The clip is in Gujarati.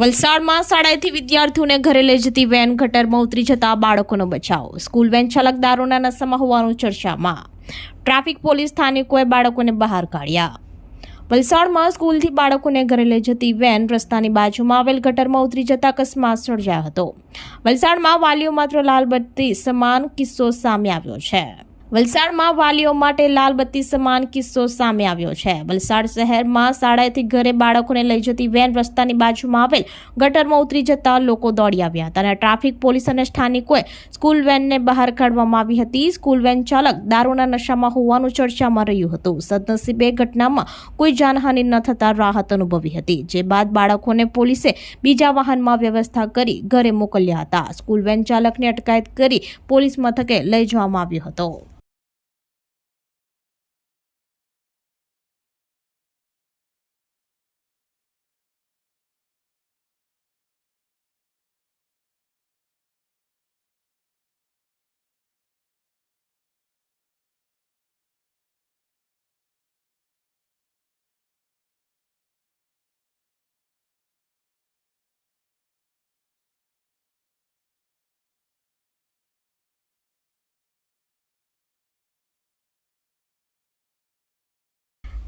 વલસાડમાં શાળાએથી વિદ્યાર્થીઓને ઘરે લઈ જતી વેન ગટરમાં ઉતરી જતા બાળકોનો બચાવ. સ્કૂલ વેન ચાલકદારોના નશામાં હોવાનું ચર્ચામાં. ટ્રાફિક પોલીસ સ્થાનિકોએ બાળકોને બહાર કાઢ્યા. વલસાડમાં સ્કૂલથી બાળકોને ઘરે લઈ જતી વેન રસ્તાની બાજુમાં આવેલ ગટરમાં ઉતરી જતા અકસ્માત સર્જાયો હતો. વલસાડમાં વાલીઓ માત્ર લાલ બત્તી સમાન કિસ્સો સામે આવ્યો છે. વલસાડમાં વાલીઓ માટે લાલબત્તી સમાન કિસ્સો સામે આવ્યો છે. વલસાડ શહેરમાં શાળાએથી ઘરે બાળકોને લઈ જતી વેન રસ્તાની બાજુમાં આવેલ ગટરમાં ઉતરી જતા લોકો દોડી આવ્યા હતા અને ટ્રાફિક પોલીસ અને સ્થાનિકોએ સ્કૂલ વેનને બહાર કાઢવામાં આવી હતી. સ્કૂલ વેન ચાલક દારૂના નશામાં હોવાનું ચર્ચામાં રહ્યું હતું. સદનસીબે ઘટનામાં કોઈ જાનહાનિ ન થતાં રાહત અનુભવી હતી, જે બાદ બાળકોને પોલીસે બીજા વાહનમાં વ્યવસ્થા કરી ઘરે મોકલ્યા હતા. સ્કૂલ વેન ચાલકને અટકાયત કરી પોલીસ મથકે લઈ જવામાં આવ્યો હતો.